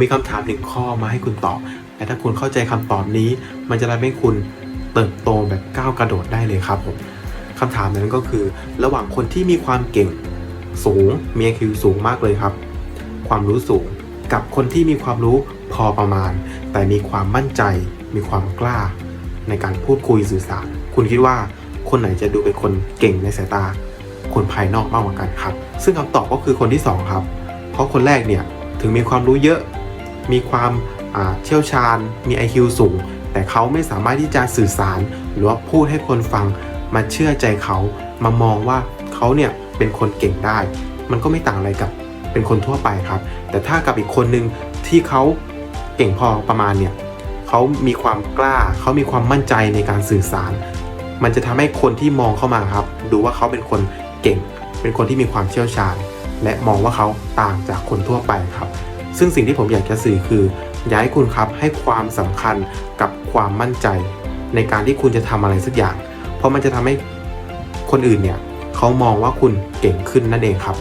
มีคำถามหนึ่งข้อมาให้คุณตอบ และถ้าคุณเข้าใจคำตอบนี้ มันจะทำให้คุณเติบโตแบบก้าวกระโดดได้เลยครับผมคำถามนั้นก็คือ ระหว่างคนที่มีความเก่งสูงมี IQ สูงมากเลยครับ ความรู้สูงกับคนที่มีความรู้พอประมาณ แต่มีความมั่นใจ มีความกล้า ในการพูดคุยสื่อสาร คุณคิดว่าคนไหนจะดูเป็นคนเก่งในสายตา คนภายนอกมากกว่ากันครับ ซึ่งคำตอบก็คือคนที่สองครับ เพราะคนแรกเนี่ยถึงมีความรู้เยอะ มีความเชี่ยวชาญ มี IQ สูง แต่เขาไม่สามารถที่จะสื่อสาร หรือว่าพูดให้คนฟังมาเชื่อใจเขามามองว่าเขาเนี่ยเป็นคนเก่งได้ มันก็ไม่ต่างอะไรกับเป็นคนทั่วไปครับ แต่ถ้ากับอีกคนหนึ่งที่เขาเก่งพอประมาณเนี่ยเขามีความกล้าเขามีความมั่นใจในการสื่อสาร มันจะทำให้คนที่มองเข้ามาครับ ดูว่าเขาเป็นคนเก่ง เป็นคนที่มีความเชี่ยวชาญ และมองว่าเขาต่างจากคนทั่วไปครับ ซึ่งสิ่งที่ผมอยากจะสื่อคือ อยากให้คุณครับให้ความสำคัญกับความมั่นใจ ในการที่คุณจะทำอะไรสักอย่าง เพราะมันจะทำให้คนอื่นเนี่ยเขามองว่าคุณเก่งขึ้นนั่นเองครับ